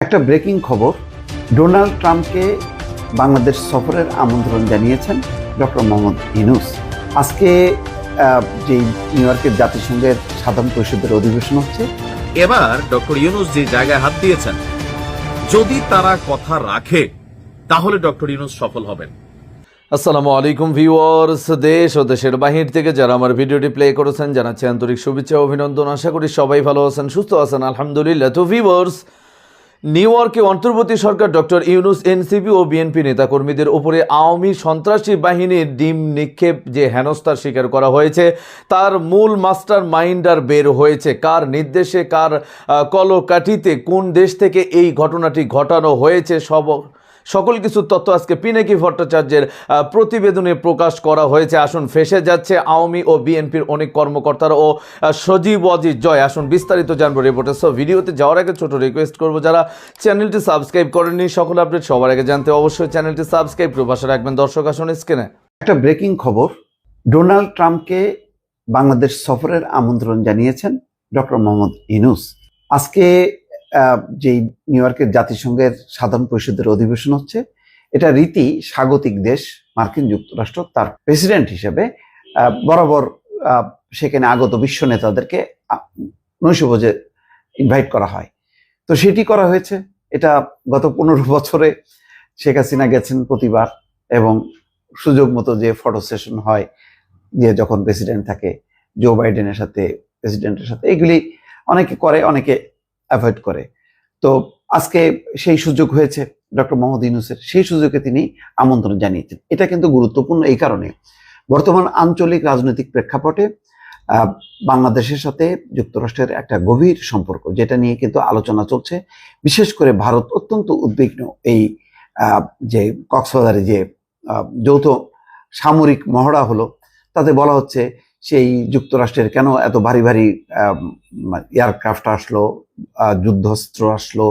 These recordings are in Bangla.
একটা ব্রেকিং খবর ডোনাল্ড ট্রাম্পকে বাংলাদেশ সফরের আমন্ত্রণ জানিয়েছেন ডক্টর মোহাম্মদ ইনুস আজকে যে নিউ ইয়র্কের জাতিসংঘের সাধারণ পরিষদের অধিবেশন হচ্ছে। এবার ডক্টর ইউনুস যে জায়গায় হাত দিয়েছেন যদি তারা কথা রাখে তাহলে ডক্টর ইউনুস সফল হবেন। আসসালামু আলাইকুম ভিউয়ার্স দেশ ও দেশের বাহির থেকে যারা আমার ভিডিওটি প্লে করেছেন জানাচ্ছি আন্তরিক শুভেচ্ছা ও অভিনন্দন। আশা করি সবাই ভালো আছেন সুস্থ আছেন আলহামদুলিল্লাহ। তো ভিউয়ার্স নিউ ইয়র্কে অন্তর্বর্তী সরকার ডক্টর ইউনুস, এনসিপি ও বিএনপি নেতাকর্মীদের উপরে আওয়ামী সন্ত্রাসী বাহিনীর ডিম নিক্ষেপ যে হেনস্থার শিকার করা হয়েছে, তার মূল মাস্টার মাইন্ডার বের হয়েছে। কার নির্দেশে, কার কলকাঠিতে, কোন দেশ থেকে এই ঘটনাটি ঘটানো হয়েছে, সব সকল কিছু তথ্য আজকে পিনাকি ভট্টাচার্যের প্রতিবেদনে প্রকাশ করা হয়েছে। আসুন, ফেসে যাচ্ছে আওয়ামী ও বিএনপির অনেক কর্মকর্তারা ও সজীব অজিত জয়। আসুন, বিস্তারিত জানব রিপোর্টার সব ভিডিওতে যাওয়ার আগে ছোট রিকোয়েস্ট করব, যারা চ্যানেলটি সাবস্ক্রাইব করেননি, সকল আপডেট সবার আগে জানতে অবশ্যই চ্যানেলটি সাবস্ক্রাইব করে পাশে রাখবেন। দর্শক, আসুন স্ক্রিনে একটা ব্রেকিং খবর, ডোনাল্ড ট্রাম্পকে বাংলাদেশ সফরের আমন্ত্রণ জানিয়েছেন ডক্টর মোহাম্মদ ইনুস আজকে যেই নিউ ইয়র্কের জাতিসংঘের সাধারণ পরিষদের অধিবেশন হচ্ছে, এটা রীতি স্বাগতিক দেশ মার্কিন যুক্তরাষ্ট্র তার প্রেসিডেন্ট হিসেবে বরাবর সেখানে আগত বিশ্ব নেতাদেরকে নৈশভোজে ইনভাইট করা হয়। তো সেটি করা হয়েছে। এটা গত পনেরো বছরে শেখ হাসিনা গেছেন প্রতিবার এবং সুযোগ মতো যে ফটো সেশন হয়, যে যখন প্রেসিডেন্ট থাকে জো বাইডেনের সাথে প্রেসিডেন্টের সাথে, এগুলি অনেকে করে, অনেকে অ্যাভয়েড করে। তো আজকে সেই সুযোগ হয়েছে ডক্টর মোহাম্মদ ইউনুসের। সেই সুযোগে তিনি আমন্ত্রণ জানিয়েছেন। এটা কিন্তু গুরুত্বপূর্ণ এই কারণে। বর্তমান আঞ্চলিক রাজনৈতিক প্রেক্ষাপটে বাংলাদেশের সাথে যুক্তরাষ্ট্রের একটা গভীর সম্পর্ক, যেটা নিয়ে কিন্তু আলোচনা চলছে। বিশেষ করে ভারত অত্যন্ত উদ্বিগ্ন এই যে কক্সবাজারে যে যৌথ সামরিক মহড়া হলো, তাতে বলা হচ্ছে সেই যুক্তরাষ্ট্রের কেন এত ভারী ভারী এয়ারক্রাফট আসলো যুদ্ধস্ত্র আসলো,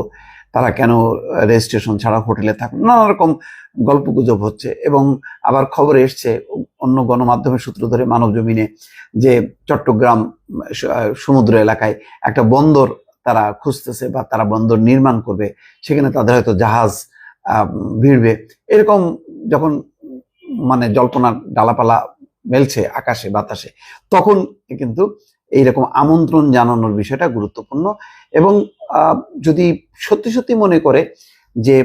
তারা কেন রেজিস্ট্রেশন ছাড়া হোটেলে থাকল নানা রকম গল্প গুজব হচ্ছে এবং আবার খবর এসছে অন্য গণমাধ্যমের সূত্র ধরে মানব জমিনে যে চট্টগ্রাম সমুদ্র এলাকায় একটা বন্দর তারা খুঁজতেছে বা তারা বন্দর নির্মাণ করবে, সেখানে তাদের হয়তো জাহাজ ভিড়বে। এরকম যখন মানে জল্পনার ডালাপালা মেলছে আকাশে, বাতাসে। তখন কিন্তু এইরকম আমন্ত্রণ জানানোর বিষয়টা গুরুত্বপূর্ণ এবং যদি সত্যি সত্যি মনে করে যে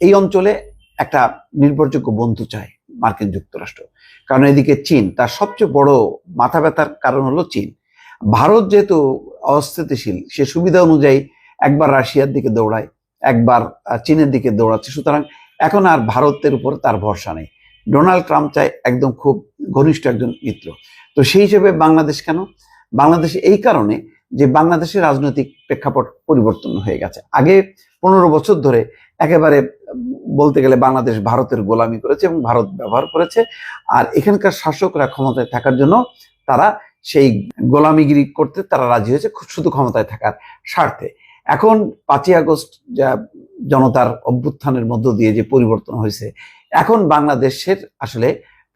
এই অঞ্চলে একটা নির্ভরযোগ্য বন্ধু চায় মার্কিন যুক্তরাষ্ট্র। কারণ এদিকে চীন, তার সবচেয়ে বড় মাথা ব্যথার কারণ হলো চীন। ভারত যেহেতু অস্থিতিশীল, সে সুবিধা অনুযায়ী একবার রাশিয়ার দিকে দৌড়ায়, একবার চীনের দিকে দৌড়াচ্ছে। সুতরাং এখন আর ভারতের উপর তার ভরসা নেই। ডোনাল্ড ট্রাম্প চায় একদম খুব ঘনিষ্ঠ একজন মিত্র। তো সেই হিসেবে বাংলাদেশ কেন? বাংলাদেশ এই কারণে যে বাংলাদেশের রাজনৈতিক প্রেক্ষাপট পরিবর্তন হয়ে গেছে। আগে পনেরো বছর ধরে একেবারে বলতে গেলে বাংলাদেশ ভারতের গোলামি করেছে এবং ভারত ব্যবহার করেছে। আর এখানকার শাসকরা ক্ষমতায় থাকার জন্য তারা সেই গোলামিগিরি করতে তারা রাজি হয়েছে শুধু ক্ষমতায় থাকার স্বার্থে। এখন পাঁচই আগস্ট যা জনতার অভ্যুত্থানের মধ্য দিয়ে যে পরিবর্তন হয়েছে এখন বাংলাদেশের আসলে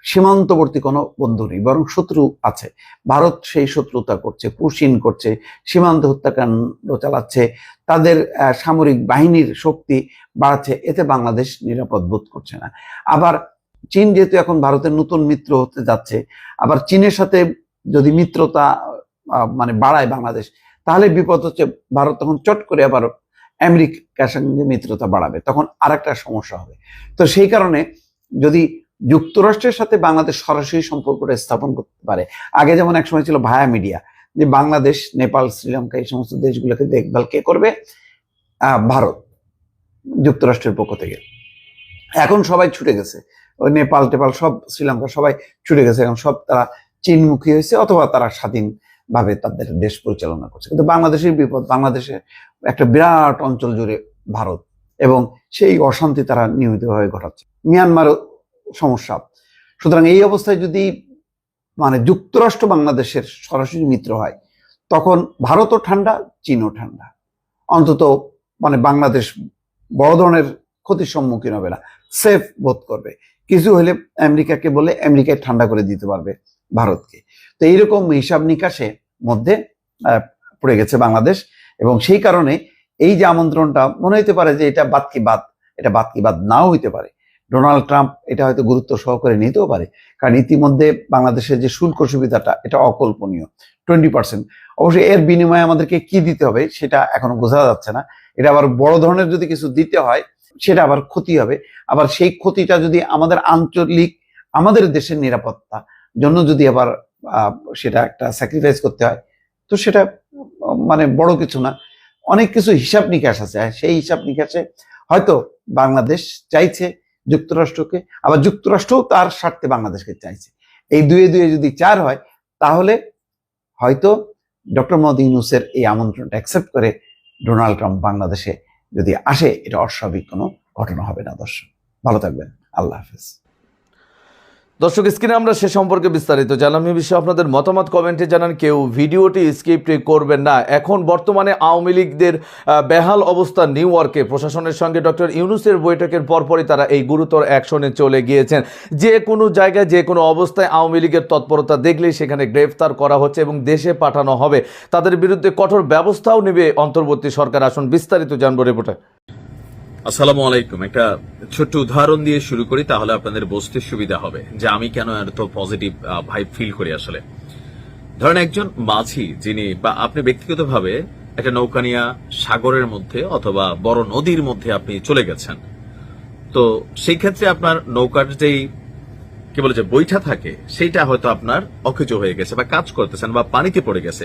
সীমান্তবর্তী কোনো বন্ধু নেই, বরং শত্রু আছে। ভারত সেই শত্রুতা করছে, পুশিন করছে, সীমান্ত হত্যাকাণ্ড চালাচ্ছে, তাদের সামরিক বাহিনীর শক্তি বাড়াচ্ছে, এতে বাংলাদেশ নিরাপদ বোধ করছে না। আবার চীন যেহেতু এখন ভারতের নতুন মিত্র হতে যাচ্ছে, আবার চীনের সাথে যদি মিত্রতা মানে বাড়ায় বাংলাদেশ, তাহলে বিপদ হচ্ছে, ভারত তখন চট করে আবার আমেরিকার সঙ্গে মিত্রতা বাড়াবে, তখন আর একটা সমস্যা হবে। তো সেই কারণে যদি যুক্তরাষ্ট্রের সাথে বাংলাদেশ সরাসরি সম্পর্কটা স্থাপন করতে পারে, আগে যেমন এক সময় ছিল ভায়া মিডিয়া, যে বাংলাদেশ, নেপাল, শ্রীলঙ্কা, এই সমস্ত দেশগুলোকে দেখভাল কে করবে? ভারত, যুক্তরাষ্ট্রের পক্ষ থেকে। এখন সবাই ছুটে গেছে। ওই নেপাল, টেপাল সব, শ্রীলঙ্কা সবাই ছুটে গেছে। এখন সব তারা চীনমুখী হয়েছে অথবা তারা স্বাধীন ভাবে তাদের দেশ পরিচালনা করছে। কিন্তু বাংলাদেশের বিপদ, বাংলাদেশে একটা বিরাট অঞ্চল জুড়ে ভারত এবং সেই অশান্তি তারা নিয়মিতভাবে ঘটাচ্ছে। মিয়ানমারও সমস্যা। সুতরাং এই অবস্থায় যদি মানে যুক্তরাষ্ট্র বাংলাদেশের সরাসরি মিত্র হয়, তখন ভারতও ঠান্ডা, চীনও ঠান্ডা। অন্তত মানে বাংলাদেশ বড় ধরনের ক্ষতির সম্মুখীন হবে না। সেফ বোধ করবে। কিছু হলে আমেরিকাকে বলে আমেরিকায় ঠান্ডা করে দিতে পারবে। ভারতকে। তো এইরকম হিসাব নিকাশে মধ্যে পড়ে গেছে বাংলাদেশ এবং সেই কারণে এই যে আমন্ত্রণটা, মনে হইতে পারে যে এটা বাদ বাদ, এটা বাদ কি বাদ নাও হইতে পারে। ডোনাল্ড ট্রাম্প এটা হয়তো গুরুত্ব সহকারে নিতেও পারে, কারণ ইতিমধ্যে বাংলাদেশের যে শুল্ক সুবিধাটা, এটা অকল্পনীয়, টোয়েন্টি পার্সেন্ট। অবশ্যই এর বিনিময়ে আমাদেরকে কি দিতে হবে, সেটা এখনও বোঝা যাচ্ছে না। এটা আবার বড় ধরনের যদি কিছু দিতে হয়, সেটা আবার ক্ষতি হবে। আবার সেই ক্ষতিটা যদি আমাদের আঞ্চলিক, আমাদের দেশের নিরাপত্তা জন্য যদি আবার সেটা একটা স্যাক্রিফাইস করতে হয়, তো সেটা মানে বড় কিছু না। অনেক কিছু হিসাব নিকাশ আছে সেই হিসাব নিকাশে হয়তো বাংলাদেশ চাইছে যুক্তরাষ্ট্রকে, আবার যুক্তরাষ্ট্রও তার স্বার্থে বাংলাদেশকে চাইছে। এই দুয়ে দুয়ে যদি চার হয়, তাহলে হয়তো ডক্টর মোহাম্মদ ইউনুসের এই আমন্ত্রণটা অ্যাকসেপ্ট করে ডোনাল্ড ট্রাম্প বাংলাদেশে যদি আসে, এটা অস্বাভাবিক কোনো ঘটনা হবে না দর্শক। ভালো থাকবেন। আল্লাহ হাফেজ। দর্শক, স্ক্রিনে আমরা সে সম্পর্কে বিস্তারিত জানলাম। এই বিষয়ে আপনাদের মতামত কমেন্টে জানান। কেউ ভিডিওটি স্কিপ করবেন না। এখন বর্তমানে আওয়ামী লীগদের বেহাল অবস্থা নিউ ইয়র্কে। প্রশাসনের সঙ্গে ডক্টর ইউনুসের বৈঠকের পরপরই তারা এই গুরুতর অ্যাকশনে চলে গিয়েছেন। যে কোনো জায়গায়, যে কোনো অবস্থায় আওয়ামী লীগের তৎপরতা দেখলেই সেখানে গ্রেফতার করা হচ্ছে এবং দেশে পাঠানো হবে। তাদের বিরুদ্ধে কঠোর ব্যবস্থাও নেবে অন্তর্বর্তী সরকার। আসুন বিস্তারিত জানব রিপোর্টে। আসসালামু আলাইকুম। একটা ছোট্ট উদাহরণ দিয়ে শুরু করি, তাহলে আপনাদের বুঝতে সুবিধা হবে যে আমি কেন এত পজিটিভ ভাইব ফিল করি আসলে। ধরেন একজন মাঝি যিনি বা আপনি ব্যক্তিগতভাবে একটা নৌকা নিয়ে সাগরের মধ্যে অথবা বড় নদীর মধ্যে আপনি চলে গেছেন। তো সেই ক্ষেত্রে আপনার নৌকার যেই, কি বলে যে বৈঠা থাকে, সেইটা হয়তো আপনার অকেজ হয়ে গেছে বা কাজ করতেছেন বা পানিতে পড়ে গেছে।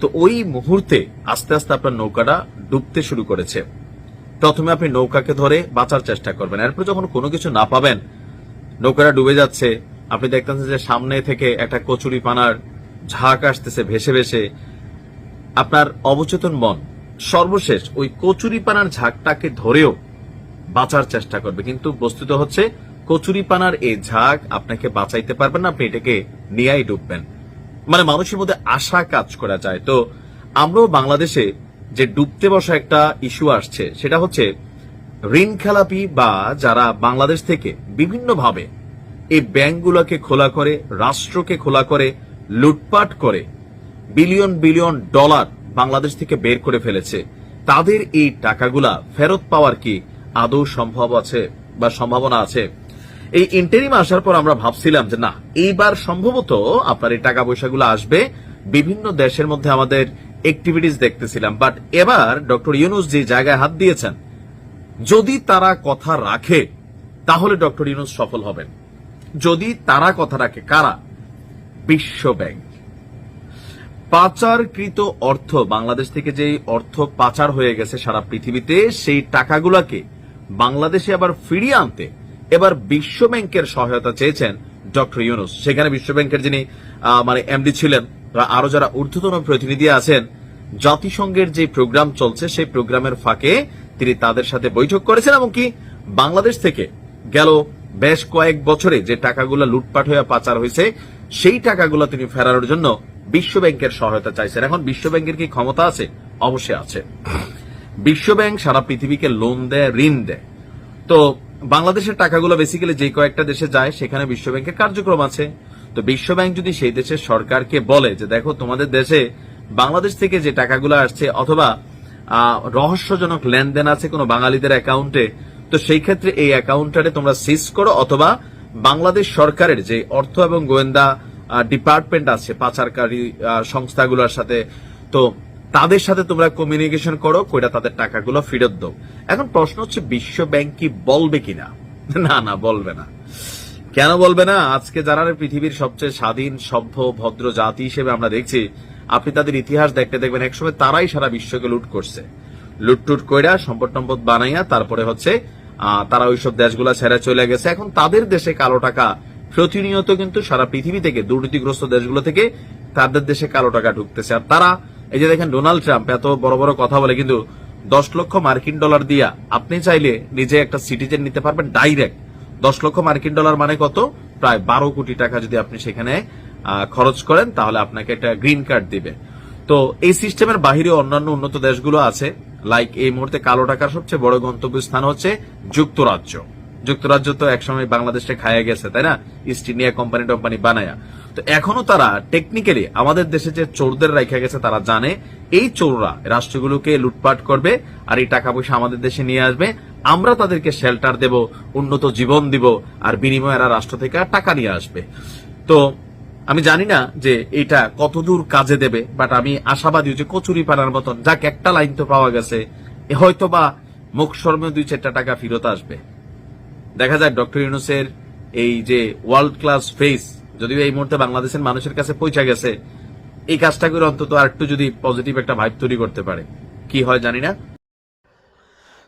তো ওই মুহূর্তে আস্তে আস্তে আপনার নৌকাটা ডুবতে শুরু করেছে। প্রথমে আপনি নৌকাকে ধরে বাঁচার চেষ্টা করবেন। এরপর যখন কোনো কিছু না পাবেন, নৌকাটা ডুবে যাচ্ছে, আপনি দেখতেছেন যে সামনে থেকে একটা কচুরি পানার ঝাঁক আসতেছে ভেসে ভেসে। আপনার অবচেতন মন সর্বশেষ ওই কচুরি পানার ঝাঁকটাকে ধরেও বাঁচার চেষ্টা করবে। কিন্তু বস্তুত হচ্ছে, কচুরি পানার এই ঝাঁক আপনাকে বাঁচাইতে পারবেন না, আপনি এটাকে নিয়েই ডুববেন। মানে মানুষের মধ্যে আশা কাজ করা যায়। তো আমরাও বাংলাদেশে যে ডুবতে বসা একটা ইস্যু আসছে, সেটা হচ্ছে ঋণ খেলাপি বা যারা বাংলাদেশ থেকে বিভিন্নভাবে এই ব্যাংকগুলোকে খোলা করে, রাষ্ট্রকে খোলা করে, লুটপাট করে বিলিয়ন বিলিয়ন ডলার বাংলাদেশ থেকে বের করে ফেলেছে, তাদের এই টাকাগুলা ফেরত পাওয়ার কি আদৌ সম্ভব আছে বা সম্ভাবনা আছে? এই ইন্টারিম আসার পর আমরা ভাবছিলাম যে না, এইবার সম্ভবত আপনার এই টাকা পয়সাগুলো আসবে, বিভিন্ন দেশের মধ্যে আমাদের অ্যাক্টিভিটিস দেখতেছিলাম। বাট এবার ডক্টর ইউনুস যে জায়গায় হাত দিয়েছেন, যদি তারা কথা রাখে, তাহলে ডক্টর ইউনুস সফল হবেন। যদি তারা কথা রাখে, কারা? বিশ্ব ব্যাংক। পাচারকৃত অর্থ, বাংলাদেশ থেকে যে অর্থ পাচার হয়ে গেছে সারা পৃথিবীতে, সেই টাকাগুলোকে বাংলাদেশে আবার ফিরিয়ে আনতে এবার বিশ্ব ব্যাংকের সহায়তা চেয়েছেন ডক্টর ইউনুস সেখানে বিশ্ব ব্যাংকের যিনি মানে এমডি ছিলেন আরও যারা ঊর্ধ্বতন প্রতিনিধি আছেন, জাতিসংঘের যে প্রোগ্রাম চলছে, সেই প্রোগ্রামের ফাঁকে তিনি তাদের সাথে বৈঠক করেছেন এবং কি বাংলাদেশ থেকে গেল বেশ কয়েক বছরে যে টাকাগুলো লুটপাট হয়ে পাচার হয়েছে, সেই টাকাগুলো তিনি ফেরানোর জন্য বিশ্ব ব্যাংকের সহায়তা চাইছেন। এখন বিশ্ব ব্যাংকের কি ক্ষমতা আছে? অবশ্যই আছে। বিশ্ব ব্যাংক সারা পৃথিবীকে লোন দেয়, ঋণ দেয়। তো বাংলাদেশের টাকাগুলো বেসিক্যালি যে কয়েকটা দেশে যায়, সেখানে বিশ্ব ব্যাংকের কার্যক্রম আছে। তো বিশ্ব ব্যাংক যদি সেই দেশের সরকারকে বলে যে, দেখো, তোমাদের দেশে বাংলাদেশ থেকে যে টাকাগুলো আসছে অথবা রহস্যজনক লেনদেন আছে কোনো বাঙালিদের অ্যাকাউন্টে, তো সেই ক্ষেত্রে এই অ্যাকাউন্টারে তোমরা সিজ করো অথবা বাংলাদেশ সরকারের যে অর্থ এবং গোয়েন্দা ডিপার্টমেন্ট আছে, পাচারকারী সংস্থাগুলোর সাথে, তো তাদের সাথে তোমরা কমিউনিকেশন করো, কইরা তাদের টাকাগুলো ফেরত দাও। এখন প্রশ্ন হচ্ছে, বিশ্ব ব্যাংক কি বলবে কিনা? না না, বলবে না। কেন বলবে না? আজকে যারা পৃথিবীর সবচেয়ে স্বাধীন, সভ্য, ভদ্র জাতি হিসেবে আমরা দেখছি, আপনি তাদের ইতিহাস দেখতে দেখবেন, একসময় তারাই সারা বিশ্বকে লুট করছে। লুটটুট কইরা সম্পদ টম্পদ বানাইয়া তারপরে হচ্ছে তারা ওইসব দেশগুলা ছেড়ে চলে গেছে। এখন তাদের দেশে কালো টাকা প্রতিনিয়ত কিন্তু সারা পৃথিবী থেকে, দুর্নীতিগ্রস্ত দেশগুলো থেকে তাদের দেশে কালো টাকা ঢুকতেছে। আর তারা, এই যে দেখেন ডোনাল্ড ট্রাম্প, এত বড় বড় কথা বলে কিন্তু দশ লক্ষ মার্কিন ডলার দিয়া আপনি চাইলে নিজে একটা সিটিজেন নিতে পারবেন ডাইরেক্ট। দশ লক্ষ মার্কিন ডলার মানে কত? প্রায় বারো কোটি টাকা যদি আপনি সেখানে খরচ করেন, তাহলে আপনাকে একটা গ্রিন কার্ড দিবে। তো এই সিস্টেমের বাহিরে অন্যান্য উন্নত দেশগুলো আছে লাইক এই মুহূর্তে কালো টাকার সবচেয়ে বড় গন্তব্য স্থান হচ্ছে যুক্তরাজ্য। যুক্তরাজ্য তো একসময় বাংলাদেশে খায়া গেছে, তাই না? ইস্ট ইন্ডিয়া কোম্পানি টোম্পানি বানায়া। তো এখনও তারা টেকনিক্যালি আমাদের দেশে যে চোরদের রেখে গেছে, তারা জানে, এই চোররা রাষ্ট্রগুলোকে লুটপাট করবে, আর এই টাকা পয়সা আমাদের দেশে নিয়ে আসবে আমরা তাদেরকে শেল্টার দেব, উন্নত জীবন দিব, আর বিনিময়ে এরা রাষ্ট্র থেকে টাকা নিয়ে আসবে। তো আমি জানি না যে এটা কতদূর কাজে দেবে বাট আমি আশাবাদী যে কচুরি পানার মতন, যাক, একটা লাইন তো পাওয়া গেছে হয়তো বা মুখ শর্মে দুই চারটা টাকা ফেরত আসবে। দেখা যায় ডক্টর ইউনুসের এই যে ওয়ার্ল্ড ক্লাস ফেস যদিও এই মুহূর্তে বাংলাদেশের মানুষের কাছে পৌঁছে গেছে, এই কাজটা করে অন্তত আর একটু যদি পজিটিভ একটা ভাইব তৈরি করতে পারে। কি হয় জানি না।